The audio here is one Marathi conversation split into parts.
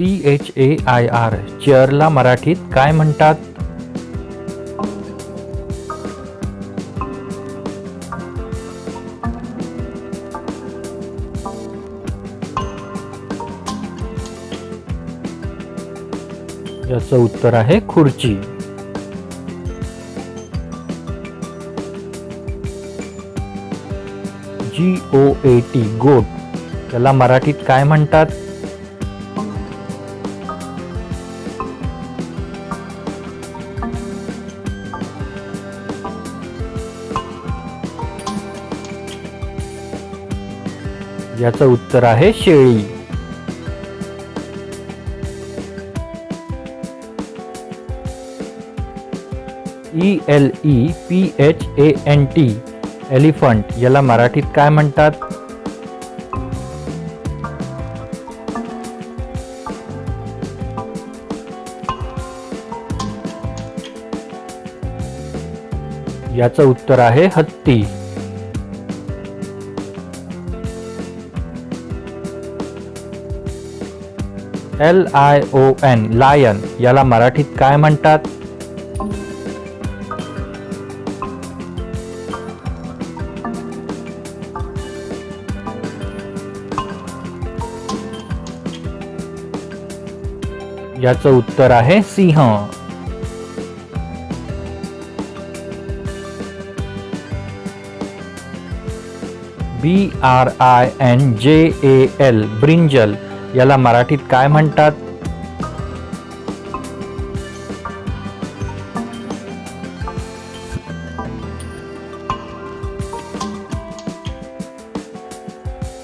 C H A I R चेअरला मराठीत काय म्हणतात? याचं उत्तर आहे खुर्ची. जी ओ ए टी गोट. त्याला मराठीत काय म्हणतात? याचं उत्तर आहे शेळी. E L E P H A N T elephant याला मराठीत काय म्हणतात? याचं उत्तर आहे हत्ती. L I O N lion याला मराठीत काय म्हणतात? याचं उत्तर आहे सिंह. B R I N J A L brinjal. याला मराठीत काय म्हणतात?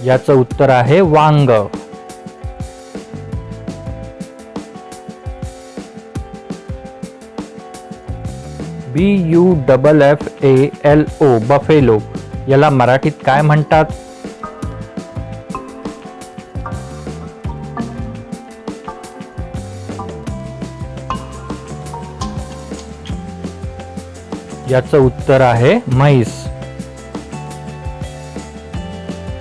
याचं उत्तर आहे वांग. B U double F A L O buffalo याला मराठीत काय म्हणतात? याचं उत्तर आहे म्हैस.